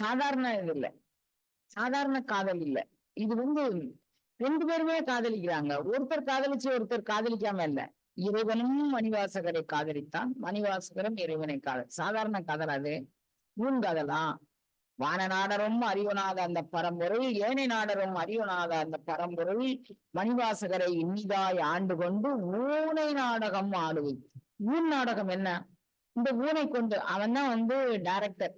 சாதாரண இது இல்ல. சாதாரண காதல் இல்ல. இது வந்து ரெண்டு பேருமே காதலிக்கிறாங்க. ஒருத்தர் காதலிச்சு ஒருத்தர் காதலிக்காம இல்ல. இறைவனும் மணிவாசகரை காதலித்தான். மணிவாசகரும் இறைவனை காதல். சாதாரண காதல் அது. பூங்காதலா வான நாடரும் அறிவனாத அந்த பரம்பொருள் ஏனை நாடரும் அறிவனாத அந்த பரம்பொருள் மணிவாசகரை இனிதாய் ஆண்டு கொண்டு ஊனை நாடகம் ஆடுவது ஊன் நாடகம் என்ன? இந்த ஊனை கொண்டு அவன் தான் வந்து டைரக்டர்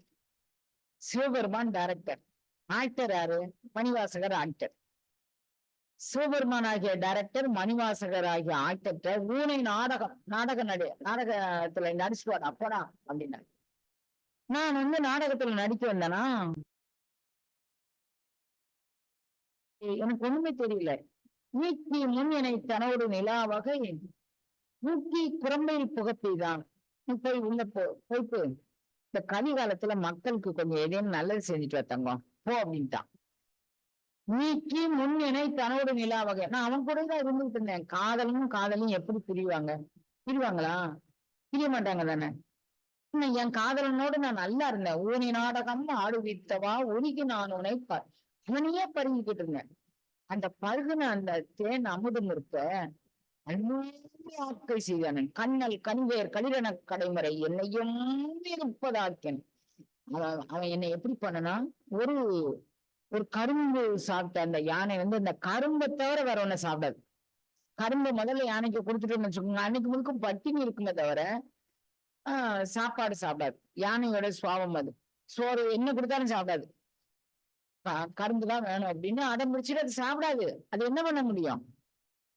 சிவபெருமான் டைரக்டர் ஆக்டர் யாரு? மணிவாசகர் ஆக்டர் சிவபெருமான் ஆகிய டைரக்டர் மணிவாசகர் ஆகிய ஆக்டர் ஊனை நாடகம் நாடக நடி நாடகத்துல நடிச்சுட்டு அப்படா அப்படின்னா நான் வந்து நாடகத்துல நடிக்க வந்தேனா? எனக்கு ஒண்ணுமே தெரியல. நீக்கி முன் என்னை தனோடு நிலாவகை ஊக்கி குரம்பையில் புகப்பெய்தான் தான். போய் உள்ள போ போயிட்டு இந்த கலிகாலத்துல மக்களுக்கு கொஞ்சம் ஏதேனும் நல்லது செஞ்சுட்டு வா தங்கம். போ அப்படின்ட்டான் நீக்கி முன் என்னை தனோடு நிலாவகை நான் அவன் கூட தான் இருந்துகிட்டு இருந்தேன். காதலும் காதலும் எப்படி பிரிவாங்க? பிரிவாங்களா? பிரிய மாட்டாங்க தானே. இன்னும் என் காதலனோடு நான் நல்லா இருந்தேன். ஊனி நாடகம் ஆடுவித்தவா ஒழுகி நான் உன்னை ப- அவனையே பருகிக்கிட்டு இருந்தேன். அந்த பருகுன அந்த தேன் அமுதம் இருக்க ஆட்கள் செய்தானன் கண்ணல் கண்வேர் கலிரண கடைமுறை என்னையும் முப்பதாக்கன் அவன் அவன் என்னை எப்படி பண்ணனா ஒரு ஒரு கரும்பு சாப்பிட்ட அந்த யானை வந்து அந்த கரும்பை தவிர வேற ஒண்ணு சாப்பிடாது. கரும்பு முதல்ல யானைக்கு கொடுத்துட்டோம்னு வச்சுக்கோங்க. அன்னைக்கு முழுக்க பட்டினி இருக்குமே தவிர ஆஹ் சாப்பாடு சாப்பிடாது. யானையோட சுவாபம் அது. சோறு என்ன கொடுத்தாலும் சாப்பிடாது. கரும்பு தான் வேணும் அப்படின்னு அதை முடிச்சுட்டு அது சாப்பிடாது. அது என்ன பண்ண முடியும்?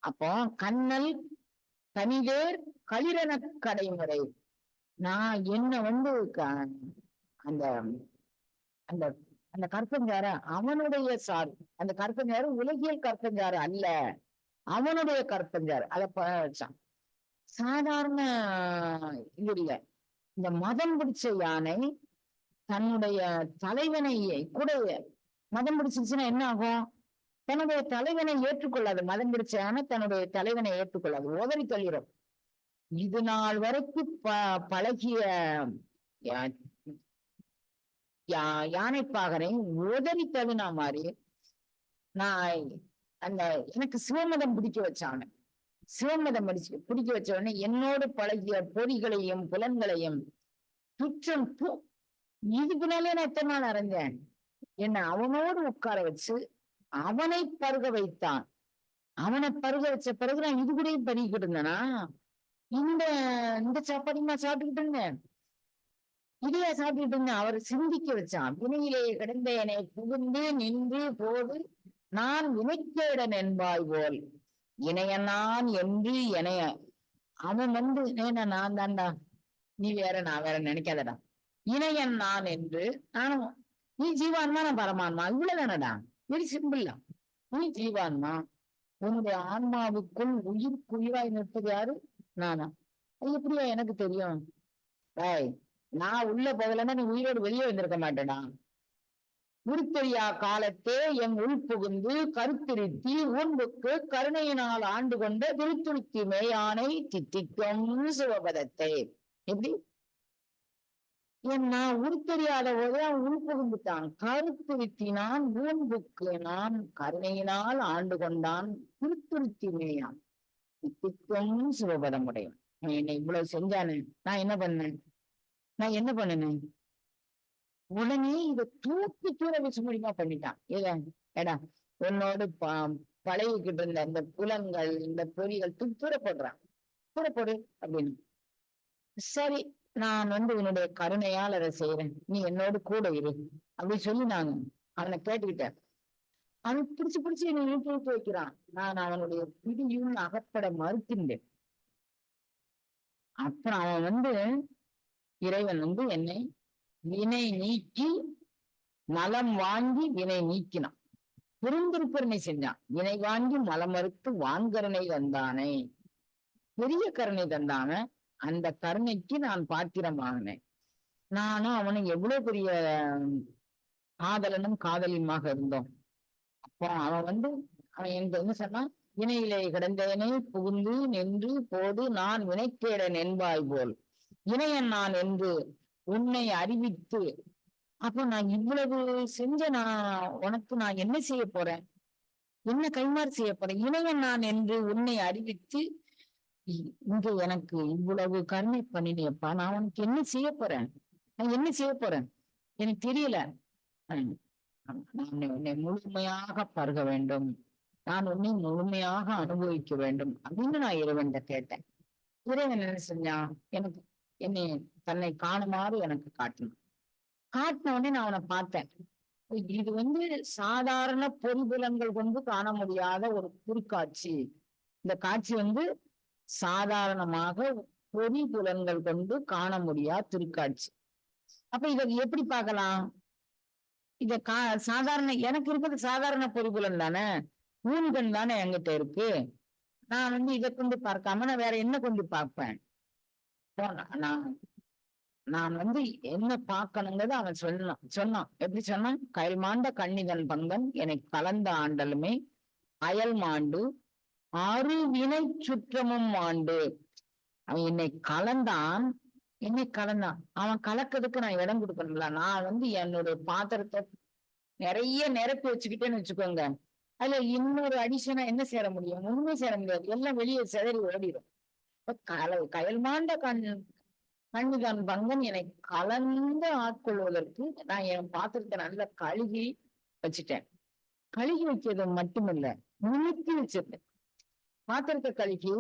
அப்போ கண்ணல் தனிதேர் களிரன கடைமுறை. நான் என்ன வந்து க- அந்த அந்த அந்த கற்பஞ்சார அவனுடைய சார் அந்த கற்பஞ்சாரு உலகியல் கற்பஞ்சாறு அல்ல. அவனுடைய கற்பஞ்சார். அதை வச்சான் சாதாரண இது இல்ல. இந்த மதம் பிடிச்ச யானை தன்னுடைய தலைவனை கூட மதம் பிடிச்சிருச்சுன்னா என்ன ஆகும்? தன்னுடைய தலைவனை ஏற்றுக்கொள்ளாது. மதம் பிடிச்ச தன்னுடைய தலைவனை ஏற்றுக்கொள்ளாது. உதறி தள்ளிடும் இது நாள் வரைக்கும் ப பழகிய யா- யா- யானைப்பாகனை உதறி தள்ளினா மாதிரி நான் அந்த எனக்கு சிவமதம் பிடிக்க வச்சான சிவமதம் படிச்சு பிடிக்க வச்ச உடனே என்னோடு பழகிய பொறிகளையும் புலன்களையும் துற்றம் இது பின்னாலே நான் எத்தனை நாள் அறிஞ்சேன் என்னை அவனோடு உட்கார வச்சு அவனை பருக வைத்தான். அவனை பருக வச்ச பிறகு நான் இது கூட பருகிக்கிட்டு இருந்தேனா? இந்த இந்த சாப்பாடையும் நான் சாப்பிட்டுக்கிட்டு இருந்தேன். இதையா சாப்பிட்டுட்டு இருந்தேன். அவர் சிந்திக்க வச்சான். வினையிலே கிடந்த என்னை புகுந்து நின்று போது நான் வினைக்கேடன் என்பாய் போல். இணைய நான் என்று இணைய அவன் வந்து ஏன்னா நான் தான்டா. நீ வேற நான் வேற நினைக்காதடா. இணையன் நான் என்று நானும் நீ ஜீவான்மா நான் பரமான்மா இவ்வளவுதானடா? வெரி சிம்பிள் நீ ஜீவான்மா உன்னுடைய ஆன்மாவுக்குள் உயிர் உயிர்க்குயிராய் நிற்பது யாரு? நானா. அது எப்படியா எனக்கு தெரியும்? டேய் நான் உள்ள போகலன்னா நீ உயிரோடு வெளியே வந்திருக்க மாட்டேனா? உருத்தெரியா காலத்தே என் உள் புகுந்து கருத்திருத்தி உன்புக்கு கருணையினால் ஆண்டு கொண்ட திருத்துருத்தி மேயானை தித்திக்கும் சிவபதத்தை. எப்படி? என்னா? உருத்தெரியாத போதே அவன் உள் புகுந்துட்டான். கருத்துருத்தினான் ஊன்புக்கு நான் கருணையினால் ஆண்டு கொண்டான் திருத்துருத்தி மேயான். தித்திக்கும் சிவபதம் உடையவன் என்னை இவ்வளவு செஞ்சானே? நான் என்ன பண்ணேன்? நான் என்ன பண்ணினேன் உடனே இத தூக்கி தூர வச்சு முடியுமா பண்ணிட்டான். ஏதா ஏடா உன்னோடு ப பழகிக்கிட்டு இருந்த அந்த புலங்கள் இந்த பொறிகள் தூக்கி தூர போடுறான் தூர போடு அப்படின்னு. சரி நான் வந்து உன்னுடைய கருணையால் அதை செய்யறேன் நீ என்னோடு கூட இரு. அப்படி சொல்லி நான் அவனை கேட்டுக்கிட்டேன். அவன் பிடிச்சு பிடிச்சு என்னை இழுத்து இழுத்து வைக்கிறான். நான் அவனுடைய பிடியும் அகப்பட மறுக்கின்றேன். அப்புறம் அவன் வந்து இறைவன் வந்து என்னை வினை நீக்கி நலம் வாங்கி வினை நீக்கினான். பெருந்திருப்பருணை செஞ்சான். வினை வாங்கி மலம் மறுத்து வான்கருணை தந்தானே. பெரிய கருணை தந்தான. அந்த கருணைக்கு நான் பாத்திரமாகினேன் நானும் அவனும் எவ்வளவு பெரிய காதலனும் காதலியுமாக இருந்தோம். அப்போ அவன் வந்து அவன் எனக்கு என்ன சொன்னான் இணையிலே கிடந்தேனே புகுந்து நின்று போது நான் வினைக்கேடன் என்பாய் போல். இணையன் நான் என்று உன்னை அறிவித்து அப்போ நான் இவ்வளவு செஞ்ச நான் உனக்கு நான் என்ன செய்ய போறேன்? என்ன கைமாறு செய்ய போறேன்? இணையன் நான் என்று உன்னை அறிவித்து இங்க எனக்கு இவ்வளவு கருணை பண்ணினியப்பா நான் உனக்கு என்ன செய்ய போறேன்? நான் என்ன செய்ய போறேன்? எனக்கு தெரியல. நான் உன்னை முழுமையாக பருக வேண்டும். நான் உன்னை முழுமையாக அனுபவிக்க வேண்டும் அப்படின்னு நான் இறைவன்கிட்ட கேட்டேன். இறைவன் என்ன செஞ்சான் எனக்கு என்னை தன்னை காணுமாறு எனக்கு காட்டணும் காட்டின உடனே நான் அவனை பார்த்தேன். இது வந்து சாதாரண பொறிபுலங்கள் கொண்டு காண முடியாத ஒரு குறுக்காட்சி. இந்த காட்சி வந்து சாதாரணமாக பொறிபுலன்கள் கொண்டு காண முடியா திருக்காட்சி. அப்ப இத எப்படி பார்க்கலாம்? இத கா சாதாரண எனக்கு இருக்கிறது சாதாரண பொறிபுலன் தானே? ஊன்கண் தானே என்கிட்ட இருக்கு. நான் வந்து இதை கொண்டு பார்க்காம நான் வேற என்ன கொண்டு பார்ப்பேன்? நான் நான் வந்து என்ன பார்க்கணுங்கிறது அவன் சொன்னான் சொன்னான். எப்படி சொன்னான்? கயல் மாண்ட கண்ணிதன் பங்கன் என்னை கலந்த ஆண்டலுமே அயல் மாண்டு அருவினை சுற்றமும் ஆண்டு. அவன் என்னை கலந்தான். என்னை கலந்தான். அவன் கலக்கிறதுக்கு நான் இடம் கொடுக்கணும்ல நான் வந்து என்னுடைய பாத்திரத்தை நிறைய நிரப்பி வச்சுக்கிட்டேன்னு வச்சுக்கோங்க. அதுல இன்னொரு அடிஷனா என்ன சேர முடியும்? ஒண்ணுமே சேர முடியாது. எல்லாம் வெளியே சிதறி ஓடிடும் இப்ப கல கயல் மாண்ட கண் கண்ணுதான் பங்கன் என்னை கலந்து ஆட்கொள்வதற்கு நான் என் பாத்திரத்தை நல்லா கழுகி வச்சுட்டேன். கழுகி வைக்கிறது மட்டுமில்ல நிமித்தி வச்சிருந்தேன். பாத்திரத்தை கழுகி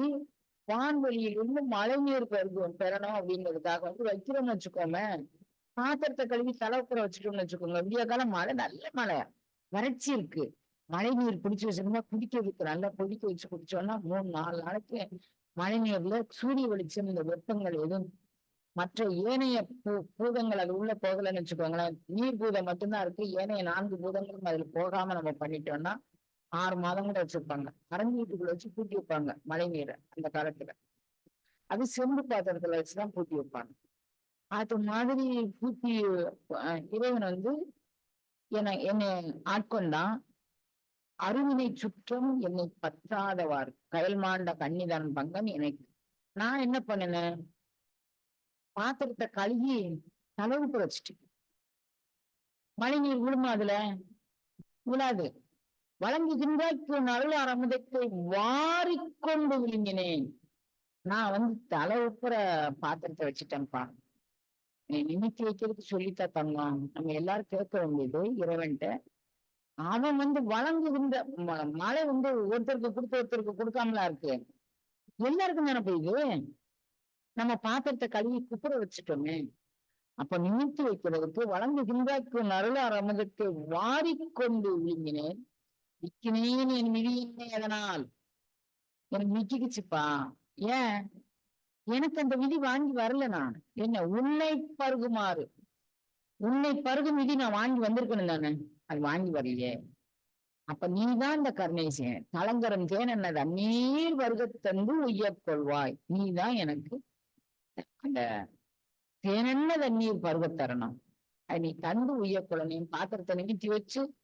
வான்வெளியிலிருந்து மழை நீர் பெருகும் பெறணும் அப்படிங்கிறதுக்காக வந்து வைக்கிறோம்னு வச்சுக்கோமே. பாத்திரத்தை கழுவி தலைப்புற வச்சுட்டோம்னு வச்சுக்கோங்க. விடிய காலம் மழை நல்ல மழை வறட்சி இருக்கு. மழை நீர் பிடிச்சி வச்சிருந்தா குடிக்கிறதுக்கு நல்லா கொதிக்க வச்சு குடிச்சோம்னா மூணு நாலு நாளைக்கு மழை நீர்ல சூரிய வெளிச்சம் இந்த வெப்பங்கள் எதுவும் மற்ற ஏனைய பூ பூதங்கள் அது உள்ள போகலைன்னு வச்சுக்கோங்களேன். நீர் பூதம் மட்டும்தான் இருக்கு. ஏனைய நான்கு பூதங்களும் அதுல போகாம நம்ம பண்ணிட்டோம்னா ஆறு மாதம் கூட வச்சிருப்பாங்க. கரண்டி வீட்டுக்குள்ள வச்சு பூட்டி வைப்பாங்க மழை நீரை அந்த காலத்துல. அது செம்பு பாத்திரத்துல வச்சுதான் பூட்டி வைப்பாங்க. அது மாதிரி பூட்டி அஹ், இறைவன் வந்து என்னை என்னை ஆட்கொண்டான். அருவினை சுற்றம் என்னை பற்றாதவார் கயல் மாண்ட கன்னிதான் பங்கன் எனக்கு. நான் என்ன பண்ணினேன் பாத்திரத்தை கழுகி தளவுக்கு வச்சுட்டேன். மழை நீர் விழுமா அதுல? விழாது. வழங்குகின்றாய்க்கு நல்ல வாரி வாரிக்கொண்டு விழுங்கினேன். நான் வந்து தலை உப்புற பாத்திரத்தை வச்சுட்டேன்ப்பா. நீ நிமித்தி வைக்கிறதுக்கு சொல்லித்தா தங்கம். நம்ம எல்லாரும் கேட்க வேண்டியது இறைவன்ட்ட. அவன் வந்து வழங்குகின்ற ம- மழை வந்து ஒருத்தருக்கு கொடுத்து ஒருத்தருக்கு கொடுக்காமலா இருக்கு? எல்லாருக்கும் தானே போயுது? நம்ம பாத்திரத்தை கழுவி குப்புற வச்சுட்டோமே. அப்ப நிமித்தி வைக்கிறதுக்கு வழங்குகின்றாய்க்கு நல்ல வாரி வாரிக்கொண்டு விழுங்கினேன். விக்கினேன் என் விதியின்மை அதனால் எனக்கு மிக்கிக்குச்சுப்பா ஏன்? எனக்கு அந்த விதி வாங்கி வரல நான். என்ன உன்னை பருகுமாறு. உன்னை பருகும் விதி நான் வாங்கி வந்திருக்கணும் தானே? அது வாங்கி வரலையே. அப்ப நீதான் இந்த கருணை செய்ய தலங்கரம் தேன் என்னது நீர் வருகத் தந்து உய்யக் கொள்வாய். நீதான் எனக்கு அந்த தேனென்ன தண்ணீர் பருவ தரணும். அது நீ தந்து உய்யக் நீ பாத்திரத்தை நிமித்தி வச்சு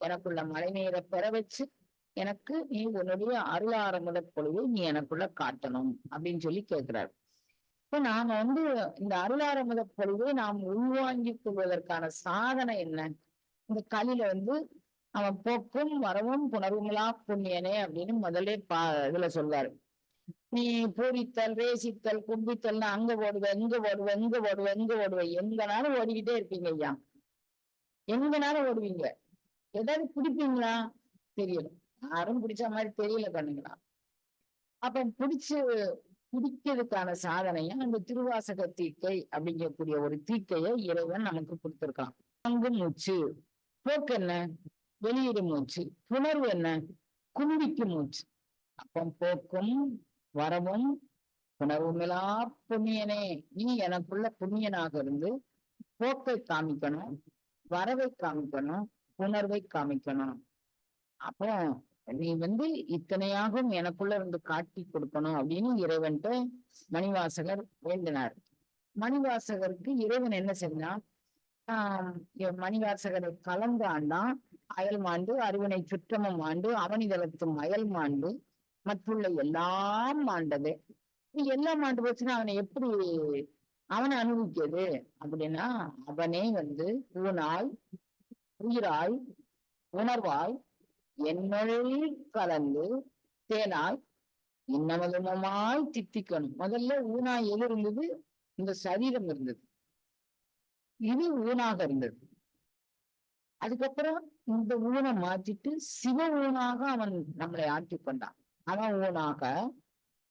எனக்குள்ள மழை நீரை பெற வச்சு எனக்கு நீ உன்னுடைய அருளாரமுத பொழுது நீ எனக்குள்ள காட்டணும் அப்படின்னு சொல்லி கேட்கிறார். இப்ப நாம வந்து இந்த அருளாரமுத பொழுதை நாம் உள்வாங்கிக் கொள்வதற்கான சாதனை என்ன? இந்த கலில வந்து அவன் போக்கும் வரவும் புணர்வுங்களா புண்ணியனே அப்படின்னு முதல்ல பா இதுல சொல்றாரு. நீ பூரித்தல் ரேசித்தல் கும்பித்தல்னு அங்க ஓடுவ எங்க ஓடுவ எங்க ஓடுவ எங்க ஓடுவ எங்கனாலும் ஓடிக்கிட்டே இருப்பீங்க ஐயா. எங்கனாலும் ஓடுவீங்க. ஏதாவது பிடிப்பீங்களா? தெரியல. யாரும் பிடிச்ச மாதிரி தெரியல கண்ணுங்களா? அப்ப பிடிச்சு பிடிக்கிறதுக்கான சாதனையும் அந்த திருவாசக தீக்கை அப்படிங்கக்கூடிய ஒரு தீக்கையை இறைவன் நமக்கு கொடுத்திருக்கான். பங்கு மூச்சு போக்கு என்ன? வெளியிடு மூச்சு புணர்வு என்ன? கும்பிக்கு மூச்சு. அப்ப போக்கும் வரவும் உணர்வுமிலா புண்ணியனே. நீ எனக்குள்ள புண்ணியனாக இருந்து போக்கை காமிக்கணும் வரவை காமிக்கணும் உணர்வை காமிக்கணும். அப்போ நீ வந்து இத்தனையாகவும் எனக்குள்ள இருந்து காட்டி கொடுக்கணும் அப்படின்னு இறைவன்ட்டு மணிவாசகர் வேண்டினார். மணிவாசகருக்கு இறைவன் என்ன செஞ்சான்? ஆஹ் மணிவாசகரை கலந்து ஆண்டான். அயல் மாண்டு அருவனை சுற்றமும் ஆண்டு அவனிதளத்தும் அயல் மாண்டு மற்றுள்ள எல்லாம் ஆண்டது. நீ எல்லாம் ஆண்டு போச்சுன்னா அவனை எப்படி அவனை அனுபவிக்கிறது? அப்படின்னா அவனே வந்து ஊனால் உயிராய் உணர்வாய் என்னுள் கலந்து தேனாய் இன்னமதுமமாய் தித்திக்கணும். முதல்ல ஊனாய் எது இருந்தது? இந்த சரீரம் இருந்தது. இது ஊனாக இருந்தது. அதுக்கப்புறம் இந்த ஊனை மாத்திட்டு சிவ ஊனாக அவன் நம்மளை ஆட்சி கொண்டான். அவன் ஊனாக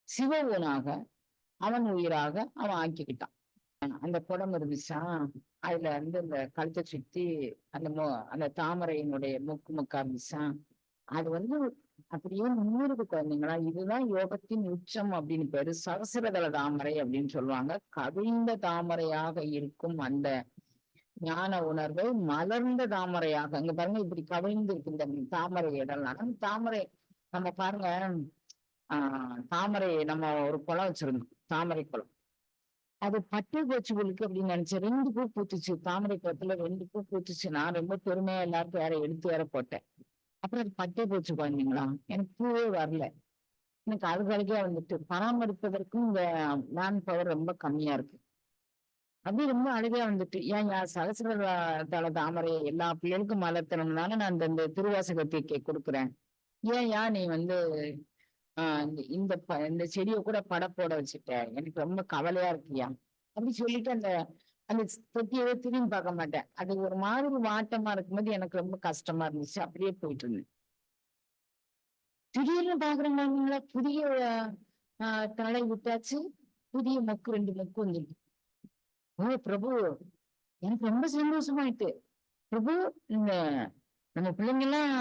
சிவ ஊனாக அவன் உயிராக அவன் ஆக்கிக்கிட்டான். அந்த குடம் இருந்துச்சா? அதுல வந்து அந்த கழுத்தை சுத்தி அந்த அந்த தாமரையினுடைய முக்கு முக்கா இருந்துச்சா? அது வந்து அப்படியே நூறுக்கு குழந்தைங்களா? இதுதான் யோகத்தின் உச்சம் அப்படின்னு பேரு. சரசரதள தாமரை அப்படின்னு சொல்லுவாங்க. கவிழ்ந்த தாமரையாக இருக்கும் அந்த ஞான உணர்வை மலர்ந்த தாமரையாக. அங்க பாருங்க இப்படி கவிழ்ந்து இருக்கு இந்த தாமரை இடம்லாம் தாமரை நம்ம பாருங்க ஆஹ் தாமரை நம்ம ஒரு குளம் வச்சிருந்தோம். தாமரை குளம். அது பட்டு போச்சு உங்களுக்கு அப்படின்னு நினைச்சேன் ரெண்டு பூ பூத்துச்சு. தாமரை குளத்துல ரெண்டு பூ பூத்துச்சு. நான் ரொம்ப பெருமையா எல்லாருக்கும் வேற எடுத்து வேற போட்டேன். அப்புறம் அது பட்டே போச்சு குழந்தைங்களா எனக்கு பூவே வரல. எனக்கு அழுகழுகே வந்துட்டு பராமரிப்பதற்கும் இந்த மேன் பவர் ரொம்ப கம்மியா இருக்கு. அப்படி ரொம்ப அழுகையா வந்துட்டு. ஏன் யா சகசிர தள தாமரை எல்லா பிள்ளைகளுக்கும் மலர்த்தணும்னால நான் இந்த திருவாசகத்தை கொடுக்குறேன். ஏன் யா நீ வந்து ஆஹ் இந்த இந்த செடியை கூட படம் போட வச்சுட்டேன் எனக்கு ரொம்ப கவலையா இருக்கியா? அப்படி சொல்லிட்டு அந்த அந்த தொட்டியவே திரும்பி பார்க்க மாட்டேன். அது ஒரு மாதிரி வாட்டமா இருக்கும்போது எனக்கு ரொம்ப கஷ்டமா இருந்துச்சு. அப்படியே போயிட்டு இருந்தேன். திடீர்னு பாக்குறேங்களா புதிய ஆஹ் தலை விட்டாச்சு. புதிய மொக்கு ரெண்டு மொக்கு வந்துருக்கு. ஓ பிரபு எனக்கு ரொம்ப சந்தோஷமாயிட்டு. பிரபு இந்த நம்ம பிள்ளைங்க எல்லாம்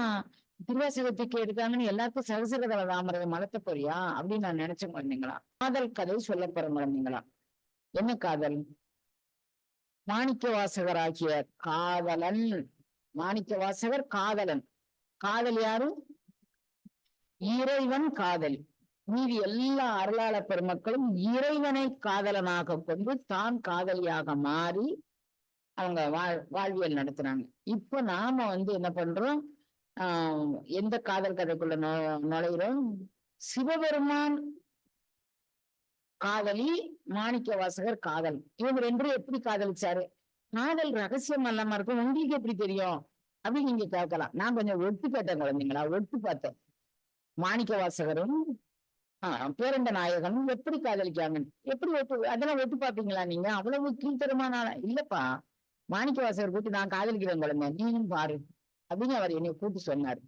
திருவாசகத்துக்கு எடுத்தாங்கன்னு எல்லாருக்கும் சகசரதள தாமரை மலத்த போறியா? அப்படின்னு நான் நினைச்ச குழந்தைங்களா காதல் கதை சொல்ல போற குழந்தைங்களா என்ன காதல்? மாணிக்க வாசகராகிய காதலன் மாணிக்க வாசகர் காதலன். காதல் யாரும் இறைவன் காதல். மீதி எல்லா அருளாள பெருமக்களும் இறைவனை காதலனாக கொண்டு தான் காதலியாக மாறி அவங்க வாழ் வாழ்வியல் நடத்துறாங்க. இப்ப நாம வந்து என்ன பண்றோம்? ஆஹ் எந்த காதல் கதைக்குள்ள நு- நுழையிறோம்? சிவபெருமான் காதலி மாணிக்க வாசகர் காதல். இவங்க ரெண்டு எப்படி காதலிச்சாரு? காதல் ரகசியம் இல்லாம இருக்கும். உங்களுக்கு எப்படி தெரியும்? அப்படின்னு நீங்க கேட்கலாம். நான் கொஞ்சம் ஒட்டு கேட்டேன் குழந்தைங்களா? ஒட்டு பார்த்தேன். மாணிக்க வாசகரும் ஆஹ் பேரண்ட நாயகனும் எப்படி காதலிக்காங்கன்னு எப்படி ஒட்டு அதெல்லாம் ஒட்டு பாப்பீங்களா நீங்க? அவ்வளவு கீழ்த்தரமான இல்லப்பா. மாணிக்க வாசகர் கூட்டி நான் காதலிக்கிறேன் குழந்தை. நீயும் பாரு. அப்படின்னு அவர் என்னை கூட்டி சொன்னாரு.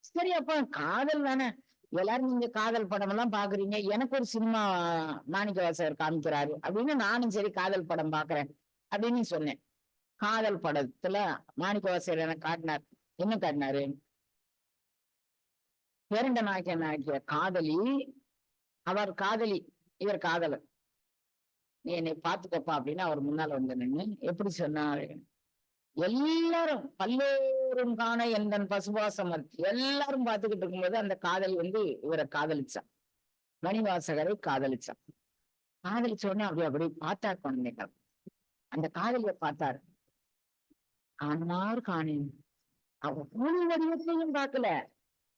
சரி அப்ப காதல் தானே. எல்லாரும் நீங்க காதல் படம் எல்லாம் பாக்குறீங்க. எனக்கு ஒரு சினிமா மாணிக்க வாசகர் காமிக்கிறாரு. அப்படின்னு நானும் சரி காதல் படம் பாக்குறேன் அப்படின்னு சொன்னேன். காதல் படத்துல மாணிக்க வாசகர் எனக்கு காட்டினார்? என்ன காட்டினாரு? பேரண்ட நாயக்கன் ஆகிய காதலி அவர் காதலி இவர் காதலர். நீ என்னை பாத்துக்கப்பா அப்படின்னு அவர் முன்னால வந்து நின்னு எப்படி சொன்னாரு? எல்லாரும் பல்லோரும் காண எந்தன் பசுபாசமன் எல்லாரும் பார்த்துக்கிட்டு இருக்கும்போது அந்த காதலி வந்து இவரை காதலிச்சான். மணிவாசகரை காதலிச்சான். காதலிச்ச உடனே அப்படி அப்படி பார்த்தார் குழந்தைகள். அந்த காதலிய பார்த்தாரு. ஆனார் காணேன். அவ முழு வடிவத்தையும் பார்க்கல.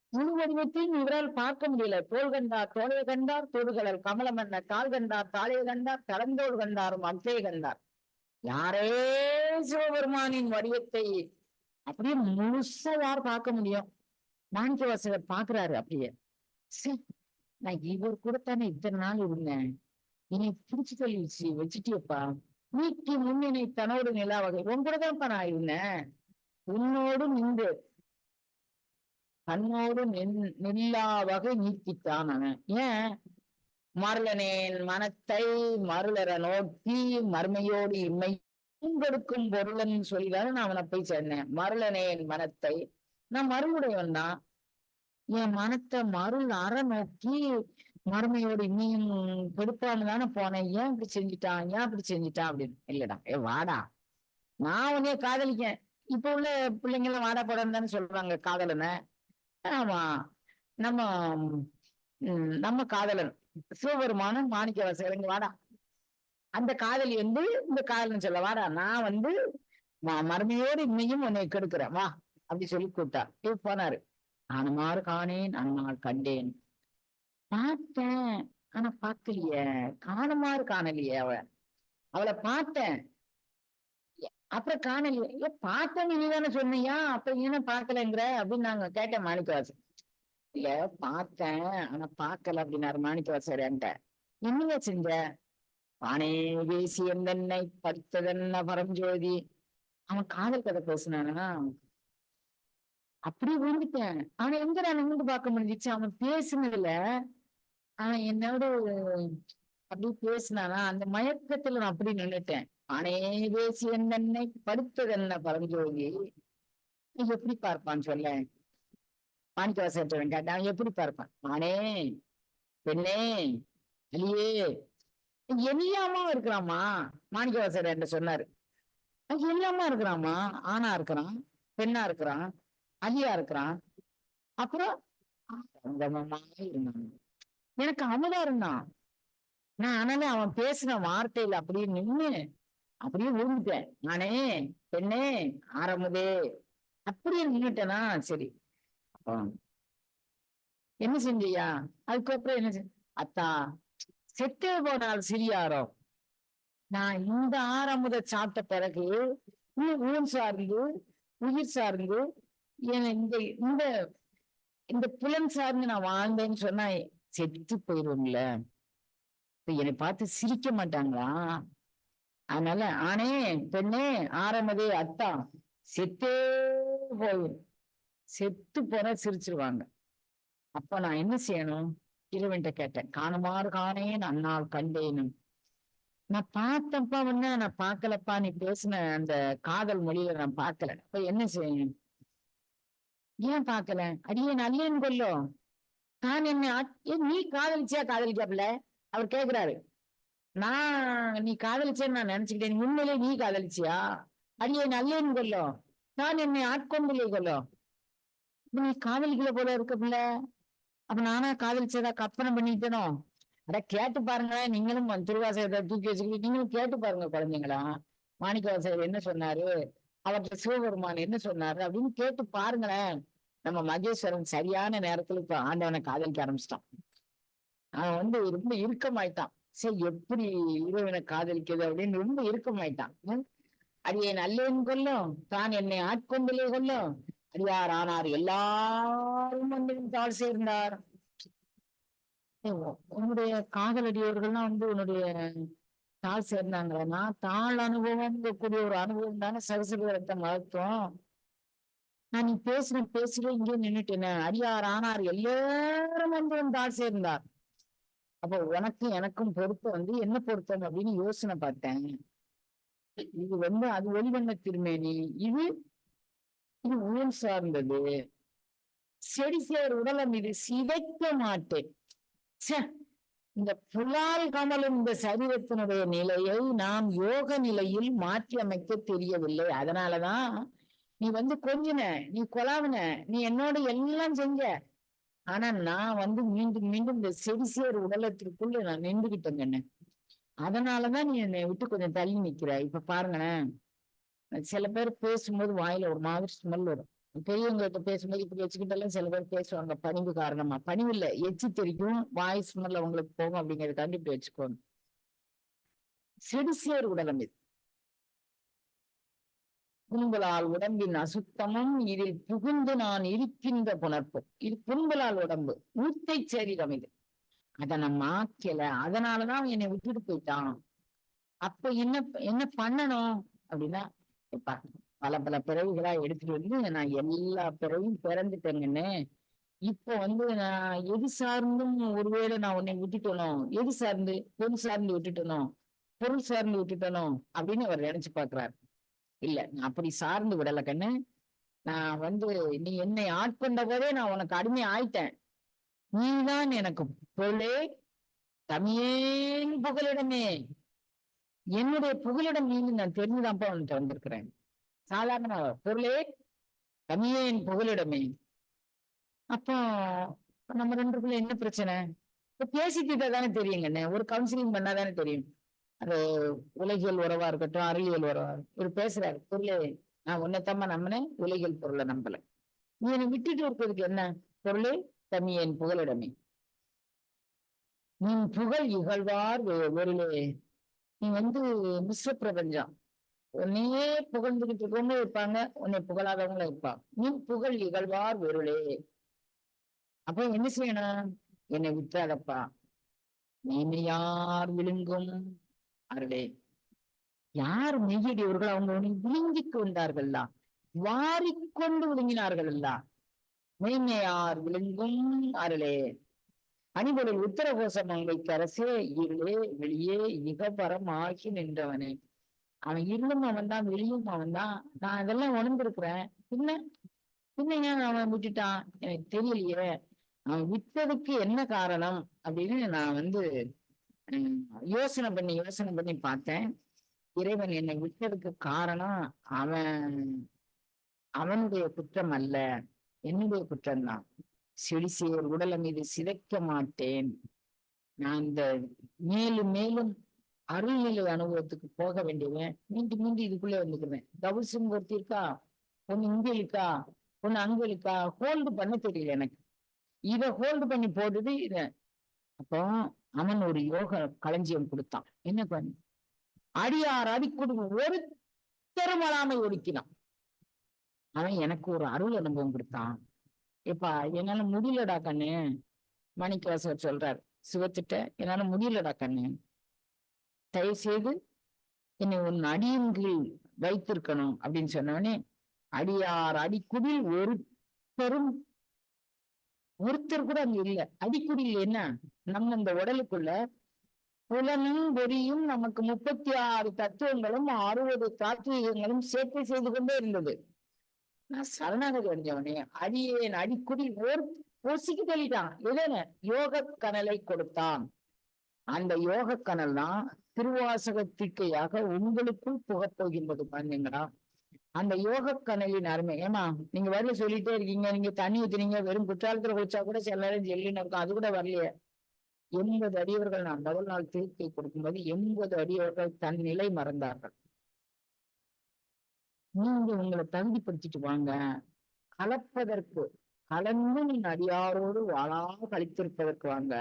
முழு வடிவத்தையும் இவரால் பார்க்க முடியல. தோல் கண்டார் தோலைய கண்டார் தொடுகளல் கமலமன்ன கால் கண்டார் தாலையை கண்டார் தளந்தோள் கண்டாரும் அத்தைய கண்டார். யாரே சிவபெருமானின் வடிவத்தை அப்படியே முழுசா யார் பார்க்க முடியும்? மாணிக்க வாசகர் பாக்குறாரு அப்படியே நான் இவர் கூட தானே இத்தனை நாள் இருந்தேன். என்னை பிடிச்சு தள்ளிடுச்சு வச்சுட்டியப்பா. நீக்கி முன்னினை தனோடு நிலா வகை. உன் கூட தான்ப்பா நான் இருந்தேன். உன்னோடு நின்று தன்னோடு நின்- நில்லா வகை நீக்கித்தான் அவன். ஏன்? மருளனேன் மனத்தை மருளர நோக்கி மர்மையோடு இம்மை கொடுக்கும் பொருளன் சொல்லிதானே நான் அவனை போய் சேர்ந்தேன். மருளனேன் மனத்தை. நான் மருளுடையவன் தான். என் மனத்தை மருள் அற நோக்கி மருமையோட இன்னையும் கொடுப்பான்னு தானே போனேன். ஏன் இப்படி செஞ்சுட்டான்? ஏன் இப்படி செஞ்சுட்டான் அப்படின்னு. இல்லடா. ஏ வாடா. நான் உன்னைய காதலிக்கேன். இப்ப உள்ள பிள்ளைங்க எல்லாம் வாடா போடன்னு தானே சொல்றாங்க காதலனை. ஆமா. நம்ம நம்ம காதலன். சிவபெருமானும் மாணிக்க வாசகர் வாடா. அந்த காதலி வந்து இந்த காதலன் சொல்ல வாடா நான் வந்து ம- மறுமையோடு இன்னையும் உன்னை கெடுக்கிறேன் வா அப்படி சொல்லி கூப்பிட்டா. ஏ போனாரு. நானுமாறு காணேன் அன்னால் கண்டேன். பார்த்தேன் ஆனா பார்க்கலையே. காணுமாறு காணலையே அவ. அவளை பார்த்தேன். அப்புறம் காணலையே. ஏ பார்த்தேன் நீ தானே சொன்னியா? அப்ப ஏன்னா பார்க்கலங்கிற? அப்படின்னு நாங்க கேட்டேன் மாணிக்கவாசன். இல்ல பார்த்தேன் ஆனா பார்க்கல அப்படின்னாரு மாணிக்கவாசர் என்கிட்ட. என்னங்க செஞ்ச? வானே பேசி எந்தென்னை பறித்ததென்ன பரஞ்சோதி அவன் காதல் கதை பேசினானா? அப்படி விழுந்துட்டேன். ஆனா எங்க நான் நிமிர்ந்து பார்க்க முடிஞ்சிச்சு? அவன் பேசுனதுல அவன் என்னோட அப்படி பேசினானா? அந்த மயக்கத்துல நான் அப்படி நின்னுட்டேன். ஆனே பேசி என்னை படுத்ததென்ன பரஞ்சோதி நீ எப்படி பார்ப்பான்னு சொல்ல. மாணிக்கவாசன் கேட்டான் எப்படி பார்ப்பான்? ஆனே பெண்ணே அலியே எல்லாமா இருக்கிறாமா? மாணிக்கவாசர் என்று சொன்னாரு. அவன் எல்லாமா இருக்கிறாமா? ஆணா இருக்கிறான் பெண்ணா இருக்கிறான் அலியா இருக்கிறான். அப்புறம் எனக்கு அவதான் இருந்தான். நான் ஆனாலே அவன் பேசின வார்த்தையில அப்படியே நின்னு அப்படியே விழுந்துட்டேன். நானே பெண்ணே ஆரம்பதே அப்படியே நின்னுட்டேனா? சரி. என்ன செஞ்சியா? அதுக்கப்புறம் என்ன செஞ்ச அத்தா செத்தே போனால் சிரியாரோ நான் இந்த ஆரம்பத சாப்பிட்ட பிறகு உ- ஊன் சார்ந்து உயிர் சார்ந்து இந்த இந்த இந்த புலன் சார்ந்து நான் வாழ்ந்தேன்னு சொன்னா செத்து போயிருவோம்ல இப்ப என்னை பார்த்து சிரிக்க மாட்டாங்களா? அதனால ஆனே பெண்ணே ஆரம்பதே அத்தா. செத்தே போயிடும் செத்து போன சிரிச்சிருவாங்க. அப்ப நான் என்ன செய்யணும்? இறைவன்ட்ட கேட்டேன். காணுமாறு காணேன் அண்ணால் கண்டேனும். நான் பார்த்தப்பா ஒண்ணு நான் பார்க்கலப்பா நீ பேசின அந்த காதல் மொழியில நான் பார்க்கல. அப்ப என்ன செய்யணும் ஏன் பார்க்கல? அடியே நல்லேன்னு கொல்லோ. நான் என்ன நீ காதலிச்சியா? காதலிக்காப்ல அவர் கேக்குறாரு. நான் நீ காதலிச்சேன்னு நான் நினைச்சுக்கிட்டேன். நீ உண்மையிலே நீ காதலிச்சியா? அடியே நல்லேன்னு கொல்லோ. நான் என்னை ஆட்கொண்டிலே கொல்லோ. நீ காதலிக்கல போல இருக்கப்பல அப்ப நானா காதலிச்சதா கற்பனை பண்ணிட்டனோ? அட கேட்டு பாருங்க நீங்களும் திருவாசகத்தை தூக்கி வச்சுக்கிட்டு நீங்களும் கேட்டு பாருங்க குழந்தைங்களா? மாணிக்கவாசகர் என்ன சொன்னாரு? அவற்றை சிவபெருமான் என்ன சொன்னாரு? அப்படின்னு கேட்டு பாருங்களேன். நம்ம மகேஸ்வரன் சரியான நேரத்துல இப்ப ஆண்டவனை காதலிக்க ஆரம்பிச்சிட்டான். அவன் வந்து ரொம்ப இறுக்கமாயிட்டான். சரி எப்படி இறைவனை காதலிக்கிறது அப்படின்னு ரொம்ப இறுக்கமாயிட்டான். உம். அடியே நல்லேன் கொல்லும் தான் என்னை ஆட்கொண்டிலே கொல்லும். அடியார் ஆனார். எல்லாரும் வந்து என் தாழ் சேர்ந்தார் உன்னுடைய உ- உன்னுடைய வந்து உன்னுடைய தாழ் சேர்ந்தாங்களா. தாழ் அனுபவம் கூடிய ஒரு அனுபவம் தானே சரசரத்தை மகத்துவம். நான் நீ பேசின பேசில இங்கே நின்னுட்டேனே. அடியார் ஆனார். எல்லாரும் வந்து உன் தாழ் சேர்ந்தார். அப்போ உனக்கும் எனக்கும் பொருத்தம் வந்து என்ன பொருத்தம் அப்படின்னு யோசனை பார்த்தேன். இது வந்து அது ஒளிவண்ண திருமேனி. இது இது ஊன் சார்ந்தது. செடி சேர் உடலம் இது சிதைக்க மாட்டேன். இந்த புலால் கமலும் இந்த சரீரத்தினுடைய நிலையை நாம் யோக நிலையில் மாற்றி அமைக்க தெரியவில்லை. அதனாலதான் நீ வந்து கொஞ்சின நீ கொலாவின நீ என்னோட எல்லாம் செஞ்ச. ஆனா நான் வந்து மீண்டும் மீண்டும் இந்த செடிசேர் உடலத்திற்குள்ள நான் நின்றுகிட்டேங்க என்ன அதனாலதான் நீ என்னை விட்டு கொஞ்சம் தள்ளி நிக்கிற இப்ப பாருங்களேன். சில பேர் பேசும்போது வாயில ஒரு மாதிரி ஸ்மெல் வரும். பெரியவங்க கிட்ட பேசும்போது இப்படி வச்சுக்கிட்டாலும் சில பேர் பேசுவாங்க. பணிவு காரணமா. பணிவு இல்ல எச்சி தெரிக்கும் வாய் ஸ்மெல் அவங்களுக்கு போகும் அப்படிங்கறதுக்காண்டி இப்படி வச்சுக்கோங்க. செடிசேர் உடலம் இது. புண்பலால் உடம்பின் அசுத்தமும் இதில் புகுந்து நான் இருக்கின்ற புணர்ப்பு. இது புண்பலால் உடம்பு ஊத்தை சரீரம் இது. அத நான் மாக்கல அதனாலதான் என்னை விட்டுட்டு போயிட்டான். அப்ப என்ன என்ன பண்ணணும் அப்படின்னா பல பல பிறவிகளா எடுத்துட்டு வந்து நான் எல்லா பிறவையும் பிறந்துட்டேங்கன்னு இப்போ வந்து நான் எது சார்ந்தும் ஒருவேளை நான் உன்னை விட்டுட்டனும் எது சார்ந்து? பொருள் சார்ந்து விட்டுட்டனும் பொருள் சார்ந்து விட்டுட்டனும் அப்படின்னு அவர் நினைச்சு பாக்குறாரு இல்ல நான் அப்படி சார்ந்து விடல கண்ணு. நான் வந்து நீ என்னை ஆட்கொண்ட போதே நான் உனக்கு அடிமை ஆயிட்டேன். நீதான் எனக்கு பொருளே தமியேன் புகலிடமே என்னுடைய புகலிடம் நீங்க நான் தெரிஞ்சுதான்ப்பா உன்கிட்ட வந்திருக்கிறேன். சாதாரண பொருளே தமியேன் புகலிடமே. அப்போ நம்ம ரெண்டுக்குள்ள என்ன பிரச்சனை? இப்ப பேசிக்கிட்டா தானே தெரியுங்கண்ணே ஒரு கவுன்சிலிங் பண்ணாதானே தெரியும். அது உலகியல் உறவா இருக்கட்டும் அறிவியல் உறவா இவர் பேசுறாரு பொருளே நான் உன்னைத்தம்மா நம்பினேன் உலகியல் பொருளை நம்பல. நீ என்னை விட்டுட்டு இருக்கிறதுக்கு என்ன? பொருளே தமியேன் புகலிடமே. நீ புகழ் இகழ்வார் ஒருளே. நீ வந்து மிஸ்ர பிரபஞ்சம் உன்னையே புகழ்ந்துகிட்டு இருக்கவங்க இருப்பாங்க. உன்னை புகழாதவங்களும் இருப்பாங்க. நீ புகழ் இகழ்வார் ஒருளே. அப்ப என்ன செய்யணும்? என்னை விட்டுறாதப்பா மேன்மையார் விழுங்கும் அருளே. யார் மெய்யடியவர்கள்? அவங்க உன்னை விழுங்கி கொண்டார்கள்ல வாரிக்கொண்டு விழுங்கினார்கள்ல மெய்மையார் விழுங்கும் அருளே. அணிபொருள் உத்தரகோசம் அங்கைக்கு அரசே இருளே வெளியே இகபரம் ஆகி நின்றவனே. அவன் இருளும் அவன் தான் வெளியும் அவன் தான் நான் அதெல்லாம் உணர்ந்திருக்கிறேன். பின்ன பின்ன ஏன் அவன் விட்டுட்டான்? எனக்கு தெரியலையே. அவன் விட்டதுக்கு என்ன காரணம்? அப்படின்னு நான் வந்து யோசனை பண்ணி யோசனை பண்ணி பார்த்தேன். இறைவன் என்னை விட்டதுக்கு காரணம் அவன் அவனுடைய குற்றம் அல்ல. என்னுடைய குற்றம்தான். செடிசேர் உடலை மீது சிதைக்க மாட்டேன். நான் இந்த மேலும் மேலும் அருள்நிலை அனுபவத்துக்கு போக வேண்டியவன். மீண்டும் மீண்டும் இதுக்குள்ளே வந்துக்குவேன் தவுசும் ஒருத்தி இருக்கா? ஒன்னு இங்க இருக்கா? ஒன்னு அங்க இருக்கா? ஹோல்டு பண்ண தெரியல எனக்கு. இத ஹோல்டு பண்ணி போடுறது இத அப்போ அவன் ஒரு யோக களஞ்சியம் கொடுத்தான். என்ன பண்ணி? அடியார் அடிக்குடு ஒரு பெருமளாமை ஒடுக்கினான் அவன் எனக்கு ஒரு அருள் அனுபவம் கொடுத்தான். எப்பா என்னால முடியலடா கண்ணு. மாணிக்கவாசகர் சொல்றார். சிவத்திட்ட என்னால முடியலடா கண்ணு. தயவு செய்து என்னை உன் அடியின் கீழ் வைத்திருக்கணும் அப்படின்னு சொன்னவனே அடியார் அடிக்குடில் ஒரு பெரும் ஒருத்தர் கூட அங்க இல்ல. அடிக்குடியில் என்ன? நம்ம இந்த உடலுக்குள்ள புலனும் வெறியும் நமக்கு முப்பத்தி ஆறு தத்துவங்களும் அறுபது தாத்வீகங்களும் சேர்க்கை செய்து கொண்டே இருந்தது. நான் சரணாகதி அடைஞ்சவனே. அடியேன் அடிக்குடி ஒரு பொசிக்கு தள்ளிட்டான். எதன யோக கனலை கொடுத்தான். அந்த யோக கனல் தான் திருவாசக திக்கையாக உங்களுக்குள் புகப்போகின்றது பாருங்கடா. அந்த யோக கனலின் அருமை. ஏமா நீங்க வரல சொல்லிட்டே இருக்கீங்க. நீங்க தண்ணி ஊத்துனீங்க. வெறும் குற்றாலத்துல குளிச்சா கூட சில நேரம் ஜெல்லின்னு இருக்கும். அது கூட வரலையே. எண்பது அடியவர்கள் நான் முதல் நாள் திருக்கை கொடுக்கும்போது எண்பது அடியவர்கள் தன் நிலை மறந்தார்கள். நீங்க உங்களை தகுதிப்படுத்திட்டு வாங்க. கலப்பதற்கு கலந்து நின் அடியாரோடு வாழா கழித்திருப்பதற்கு வாங்க.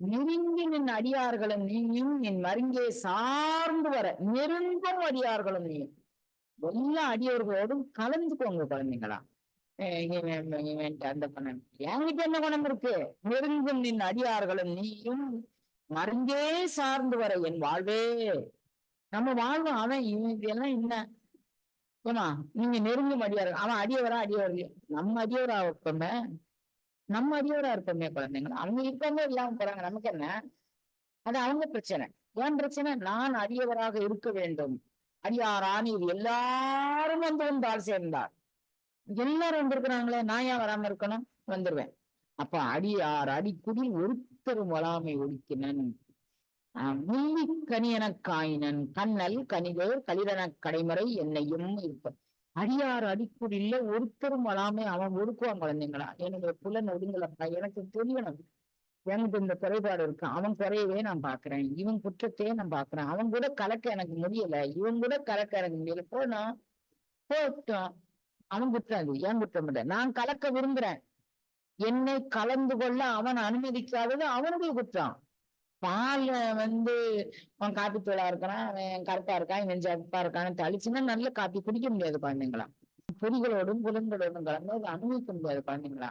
நெருங்கி நின் அடியார்களும் நீயும் என் மருங்கே சார்ந்து வர நெருங்கும் அடியார்களும் நீயும். எல்லா அடியவர்களோடும் கலந்துக்கோங்க குழந்தைங்களா. இவன் அந்த பணம் என்கிட்ட என்ன குணம் இருக்கு? நெருங்கும் நின் அடியார்களும் நீயும் மருங்கே சார்ந்து வர என் வாழ்வே. நம்ம வாழ்வு அவன் இதெல்லாம் என்ன? ஏமா நீங்க நெருங்கும் அடியார் அவன் அடியவரா அடியவரையும் நம்ம அடியவரா இருப்போமே நம்ம அடியவரா இருப்போமே குழந்தைங்களா? அவங்க இருக்காங்க இல்லாம போறாங்க. நமக்கு என்ன? அது அவங்க பிரச்சனை. ஏன் பிரச்சனை? நான் அடியவராக இருக்க வேண்டும். அடியார் ஆணீர் எல்லாரும் வந்து வந்தால் சேர்ந்தார். எல்லாரும் வந்திருக்கிறாங்களே. நான் ஏன் வராம இருக்கணும்? வந்துருவேன். அப்ப அடியார் அடிக்குடி ஒருத்தரும் வராமை ஒடுக்கினன் முள்ளி கனியன காயினன் கண்ணல் கனிவே கலிதன கடைமுறை என்னையும் இருப்ப அடியார் அடிக்குடியில ஒருத்தரும் வராமே அவன் ஒடுக்குவான் குழந்தைங்களா? என்னுடைய புலன் ஒடுங்கலப்பா எனக்கு தெரியணும். எனக்கு இந்த குறைபாடு இருக்கு. அவன் குறையவே நான் பாக்குறேன். இவன் குற்றத்தையே நான் பாக்குறேன். அவன் கூட கலக்க எனக்கு முடியல. இவன் கூட கலக்க எனக்கு முடியல. போனா போட்டோம். அவன் குற்றம் அது. ஏன் குற்றம் இல்லை? நான் கலக்க விரும்புறேன். என்னை கலந்து கொள்ள அவன் அனுமதிக்காதது அவனுடைய குற்றம். பால்ல வந்து அவன் காப்பி தூளா இருக்கிறான் அவன் கருப்பா இருக்கான் இவன் ஜப்பா இருக்கான்னு தளிச்சுன்னா நல்ல காப்பி குடிக்க முடியாது குழந்தைங்களா பொறிகளோடும் புலன்களோடும் கலந்து அதை அனுபவிக்க முடியாது குழந்தைங்களா